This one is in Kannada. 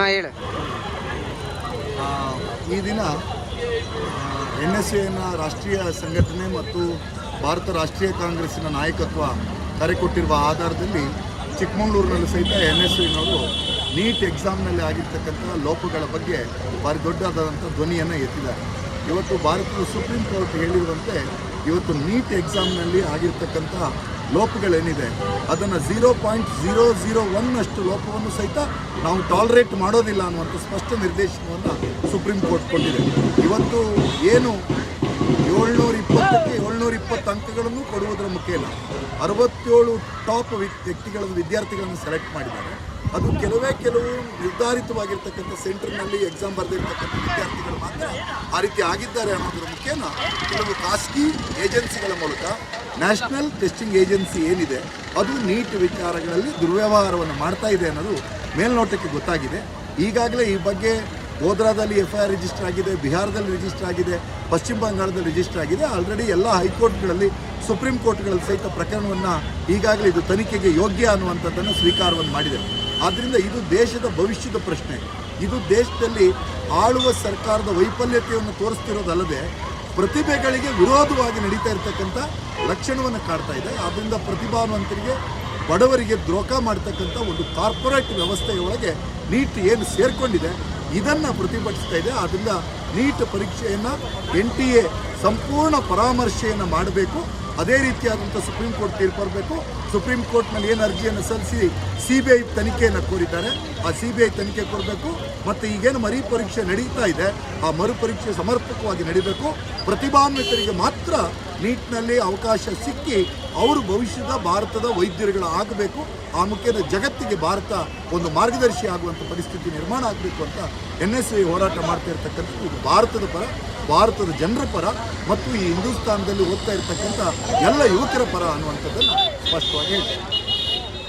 ಹೇಳಿ. ಈ ದಿನ ಎನ್ ಎಸ್ ಎನ ರಾಷ್ಟ್ರೀಯ ಸಂಘಟನೆ ಮತ್ತು ಭಾರತ ರಾಷ್ಟ್ರೀಯ ಕಾಂಗ್ರೆಸ್ನ ನಾಯಕತ್ವ ಕರೆ ಕೊಟ್ಟಿರುವ ಆಧಾರದಲ್ಲಿ ಚಿಕ್ಕಮಗಳೂರಿನಲ್ಲೂ ಸಹಿತ ಎನ್ ಎಸ್ ಎನವರು ನೀಟ್ ಎಕ್ಸಾಮ್ನಲ್ಲಿ ಆಗಿರ್ತಕ್ಕಂಥ ಲೋಪಗಳ ಬಗ್ಗೆ ಭಾರಿ ದೊಡ್ಡದಾದಂಥ ಧ್ವನಿಯನ್ನು ಎತ್ತಿದ್ದಾರೆ. ಇವತ್ತು ಭಾರತದ ಸುಪ್ರೀಂ ಕೋರ್ಟ್ ಹೇಳಿರುವಂತೆ ಇವತ್ತು ನೀಟ್ ಎಕ್ಸಾಮ್ನಲ್ಲಿ ಆಗಿರ್ತಕ್ಕಂಥ ಲೋಪಗಳೇನಿದೆ, ಅದನ್ನು ಝೀರೋ ಪಾಯಿಂಟ್ ಝೀರೋ ಝೀರೋ ಒನ್ನಷ್ಟು ಲೋಪವನ್ನು ಸಹಿತ ನಾವು ಟಾಲರೇಟ್ ಮಾಡೋದಿಲ್ಲ ಅನ್ನುವಂಥ ಸ್ಪಷ್ಟ ನಿರ್ದೇಶನವನ್ನು ಸುಪ್ರೀಂ ಕೋರ್ಟ್ ಕೊಟ್ಟಿದೆ. ಇವತ್ತು ಏನು ಏಳ್ನೂರ ಇಪ್ಪತ್ತಕ್ಕೆ ಏಳ್ನೂರ ಇಪ್ಪತ್ತು ಅಂಕಗಳನ್ನು ಕೊಡುವುದರ ಇಲ್ಲ ಅರವತ್ತೇಳು ಟಾಪ್ ವ್ಯಕ್ತಿಗಳ ವಿದ್ಯಾರ್ಥಿಗಳನ್ನು ಸೆಲೆಕ್ಟ್ ಮಾಡಿದ್ದಾರೆ. ಅದು ಕೆಲವೇ ಕೆಲವು ನಿರ್ಧಾರಿತವಾಗಿರ್ತಕ್ಕಂಥ ಸೆಂಟರ್ನಲ್ಲಿ ಎಕ್ಸಾಮ್ ಬರೆದಿರ್ತಕ್ಕಂಥ ವಿದ್ಯಾರ್ಥಿಗಳು ಮಾತ್ರ ಆ ರೀತಿ ಆಗಿದ್ದಾರೆ ಅನ್ನೋದ್ರ ಮುಖೇನ ಕೆಲವು ಖಾಸಗಿ ಏಜೆನ್ಸಿಗಳ ಮೂಲಕ, ನ್ಯಾಷನಲ್ ಟೆಸ್ಟಿಂಗ್ ಏಜೆನ್ಸಿ ಏನಿದೆ, ಅದು ನೀಟ್ ವಿಚಾರಗಳಲ್ಲಿ ದುರ್ವ್ಯವಹಾರವನ್ನು ಮಾಡ್ತಾ ಇದೆ ಅನ್ನೋದು ಮೇಲ್ನೋಟಕ್ಕೆ ಗೊತ್ತಾಗಿದೆ. ಈಗಾಗಲೇ ಈ ಬಗ್ಗೆ ಗೋಧ್ರಾದಲ್ಲಿ ಎಫ್ ಐ ಆರ್ ರಿಜಿಸ್ಟರ್ ಆಗಿದೆ, ಬಿಹಾರದಲ್ಲಿ ರಿಜಿಸ್ಟರ್ ಆಗಿದೆ, ಪಶ್ಚಿಮ ಬಂಗಾಳದಲ್ಲಿ ರಿಜಿಸ್ಟರ್ ಆಗಿದೆ. ಆಲ್ರೆಡಿ ಎಲ್ಲ ಹೈಕೋರ್ಟ್ಗಳಲ್ಲಿ, ಸುಪ್ರೀಂ ಕೋರ್ಟ್ಗಳಲ್ಲಿ ಸಹಿತ ಪ್ರಕರಣವನ್ನು ಈಗಾಗಲೇ ಇದು ತನಿಖೆಗೆ ಯೋಗ್ಯ ಅನ್ನುವಂಥದ್ದನ್ನು ಸ್ವೀಕಾರವನ್ನು ಮಾಡಿದೆ. ಆದ್ದರಿಂದ ಇದು ದೇಶದ ಭವಿಷ್ಯದ ಪ್ರಶ್ನೆ. ಇದು ದೇಶದಲ್ಲಿ ಆಳುವ ಸರ್ಕಾರದ ವೈಫಲ್ಯತೆಯನ್ನು ತೋರಿಸ್ತಿರೋದಲ್ಲದೆ ಪ್ರತಿಭೆಗಳಿಗೆ ವಿರೋಧವಾಗಿ ನಡೀತಾ ಇರತಕ್ಕಂಥ ಲಕ್ಷಣವನ್ನು ಕಾಡ್ತಾ ಇದೆ. ಆದ್ದರಿಂದ ಪ್ರತಿಭಾವಂತರಿಗೆ, ಬಡವರಿಗೆ ದ್ರೋಹ ಮಾಡ್ತಕ್ಕಂಥ ಒಂದು ಕಾರ್ಪೊರೇಟ್ ವ್ಯವಸ್ಥೆಯೊಳಗೆ ನೀಟ್ ಏನು ಸೇರಿಕೊಂಡಿದೆ, ಇದನ್ನು ಪ್ರತಿಭಟಿಸ್ತಾ ಇದೆ. ಆದ್ದರಿಂದ ನೀಟ್ ಪರೀಕ್ಷೆಯನ್ನು ಎನ್ ಟಿ ಎ ಸಂಪೂರ್ಣ ಪರಾಮರ್ಶೆಯನ್ನು ಮಾಡಬೇಕು. ಅದೇ ರೀತಿಯಾದಂಥ ಸುಪ್ರೀಂ ಕೋರ್ಟ್ ತೀರ್ಪು ಬರಬೇಕು. ಸುಪ್ರೀಂ ಕೋರ್ಟ್ನಲ್ಲಿ ಏನು ಅರ್ಜಿಯನ್ನು ಸಲ್ಲಿಸಿ ಸಿ ಬಿ ಐ ತನಿಖೆಯನ್ನು ಕೋರಿದ್ದಾರೆ, ಆ ಸಿ ಬಿ ಐ ತನಿಖೆ ಕೊಡಬೇಕು. ಮತ್ತು ಈಗೇನು ಮರಿ ಪರೀಕ್ಷೆ ನಡೀತಾ ಇದೆ, ಆ ಮರುಪರೀಕ್ಷೆ ಸಮರ್ಪಕವಾಗಿ ನಡೀಬೇಕು. ಪ್ರತಿಭಾನ್ವಿತರಿಗೆ ಮಾತ್ರ ನೀಟ್ನಲ್ಲಿ ಅವಕಾಶ ಸಿಕ್ಕಿ ಅವರು ಭವಿಷ್ಯದ ಭಾರತದ ವೈದ್ಯರುಗಳು ಆಗಬೇಕು. ಆ ಮುಖ್ಯದ ಜಗತ್ತಿಗೆ ಭಾರತ ಒಂದು ಮಾರ್ಗದರ್ಶಿ ಆಗುವಂಥ ಪರಿಸ್ಥಿತಿ ನಿರ್ಮಾಣ ಆಗಬೇಕು ಅಂತ ಎನ್ ಎಸ್ ಐ ಹೋರಾಟ ಮಾಡ್ತಾ ಇರ್ತಕ್ಕಂಥದ್ದು ಭಾರತದ ಪರ. ಭಾರತದ ಜನರ ಪರ ಮತ್ತು ಈ ಹಿಂದೂಸ್ತಾನದಲ್ಲಿ ಓದ್ತಾ ಇರ್ತಕ್ಕಂಥ ಎಲ್ಲ ಯುವಕರ ಪರ ಅನ್ನುವಂಥದ್ದನ್ನು ಸ್ಪಷ್ಟವಾಗಿ ಹೇಳ್ತಾರೆ